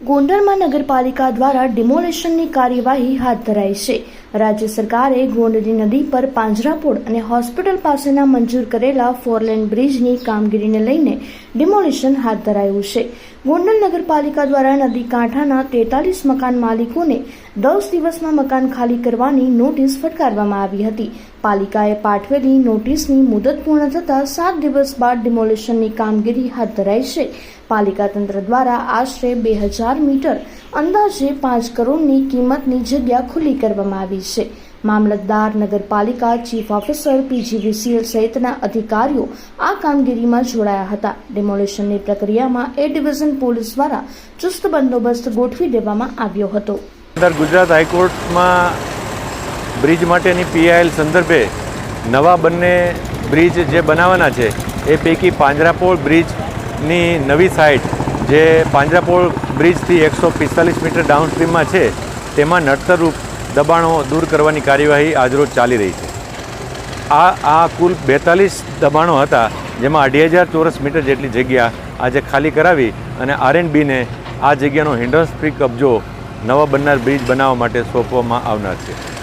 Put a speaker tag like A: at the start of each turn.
A: ગોંડલમાં નગરપાલિકા દ્વારા ડિમોલેશનની કાર્યવાહી હાથ ધરાઈ છે. રાજ્ય સરકારે ગોંડલી નદી પર પાંજરાપોળ અને હોસ્પિટલ પાસેના મંજૂર કરેલા ફોરલેન બ્રિજની કામગીરીને લઈને ડિમોલેશન હાથ ધરાયું છે. ગોંડલ નગરપાલિકા દ્વારા નદી કાંઠાના તેતાલીસ મકાન માલિકોને દસ દિવસમાં મકાન ખાલી કરવાની નોટિસ ફટકારવામાં આવી હતી. પાલિકાએ પાઠવેલી નોટિસની મુદત પૂર્ણ થતાં સાત દિવસ બાદ ડિમોલેશનની કામગીરી હાથ ધરાઈ છે. પાલિકા તંત્ર દ્વારા આશરે બે હજાર મીટર અંદાજે પાંચ કરોડની કિંમતની જગ્યા ખુલ્લી કરવામાં આવી છે. મામલતદાર, નગરપાલિકા, ચીફ ઓફિસર પીજીવીસીએલ સહિતના અધિકારીઓ આ કામગીરીમાં જોડાયા હતા. ડિમોલેશનની પ્રક્રિયામાં એ ડિવિઝન પોલીસ દ્વારા ચુસ્ત બંદોબસ્ત ગોઠવી દેવામાં આવ્યો હતો.
B: ગુજરાત હાઈકોર્ટમાં બ્રિજ માટેની પીઆઈએલ સંદર્ભે નવા બંને બ્રિજ જે બનાવવાના છે, એ પૈકી પાંજરાપોળ બ્રિજની નવી સાઇટ જે પાંજરાપોળ બ્રિજથી એકસો પિસ્તાલીસ મીટર ડાઉનસ્ટ્રીમમાં છે, તેમાં નડતરરૂપ દબાણો દૂર કરવાની કાર્યવાહી આજરોજ ચાલી રહી છે. આ આ કુલ બેતાલીસ દબાણો હતા, જેમાં અઢી હજાર ચોરસ મીટર જેટલી જગ્યા આજે ખાલી કરાવી અને આર એન્ડ બીને આ જગ્યાનો હિન્ડન્સ ફ્રી કબજો નવા બનનાર બ્રિજ બનાવવા માટે સોંપવામાં આવનાર છે.